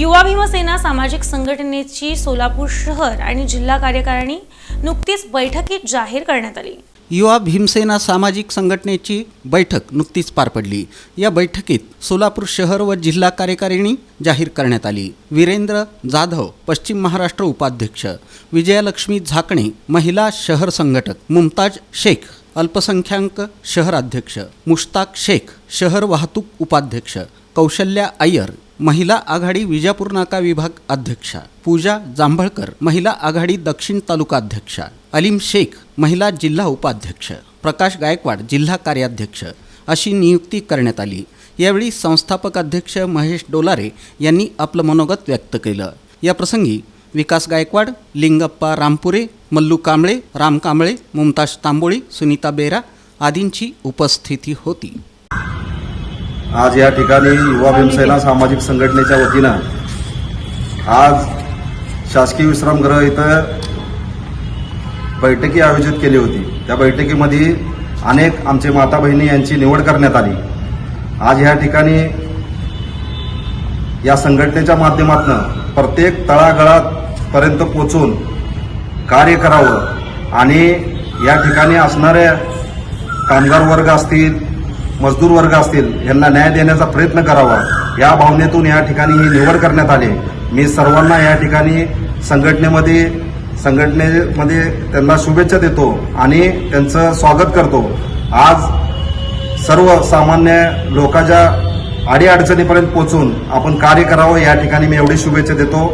युवा भीमसेना सामाजिक संघटनेची सोलापूर शहर आणि जिल्हा कार्यकारिणी नुकतीच बैठकीत जाहीर करण्यात आली. युवा भीमसेना सामाजिक संघटनेची बैठक नुकतीच पार पडली. या बैठकीत सोलापूर शहर व जिल्हा कार्यकारिणी जाहीर करण्यात आली. वीरेंद्र जाधव पश्चिम महाराष्ट्र उपाध्यक्ष. विजयालक्ष्मी झाकणे महिला शहर संघटक. मुमताज शेख अल्पसंख्याक शहराध्यक्ष. मुश्ताक शेख शहर वाहतूक उपाध्यक्ष. कौशल्या अय्यर महिला आघाडी विजापूर नाका विभाग अध्यक्षा. पूजा जांभळकर महिला आघाडी दक्षिण तालुका अध्यक्षा. अलीम शेख महिला जिल्हा उपाध्यक्ष. प्रकाश गायकवाड जिल्हा कार्याध्यक्ष. अशी नियुक्ती करण्यात आली. यावेळी संस्थापक अध्यक्ष महेश डोलारे यांनी आपलं मनोगत व्यक्त केलं. या प्रसंगी विकास गायकवाड लिंगप्पा रामपुरे मल्लू कांबळे राम कांबळे मुमताज तांबोळी सुनीता बेरा आदींची उपस्थिती होती. आज या ठिकाणी युवा भीमसेना सामाजिक संघटनेच्या वतीनं आज शासकीय विश्रामगृह इथं बैठकी आयोजित केली होती. त्या बैठकीमध्ये अनेक आमचे माता बहिणी यांची निवड करण्यात आली. आज या ठिकाणी या संघटनेच्या माध्यमातून प्रत्येक तळागळापर्यंत पोचून कार्य करावं आणि या ठिकाणी असणाऱ्या कामगार वर्ग असतील मजदूर वर्ग असतील यांना न्याय देण्याचा प्रयत्न करावा. या भावनेतून या ठिकाणी ही निवड करण्यात आली. मी सर्वांना या ठिकाणी संघटनेमध्ये संघटनेमध्ये त्यांना शुभेच्छा देतो आणि त्यांचं स्वागत करतो. आज सर्व सामान्य लोकांच्या अडीअडचणीपर्यंत पोहोचून आपण कार्य करावं या ठिकाणी मी एवढी शुभेच्छा देतो.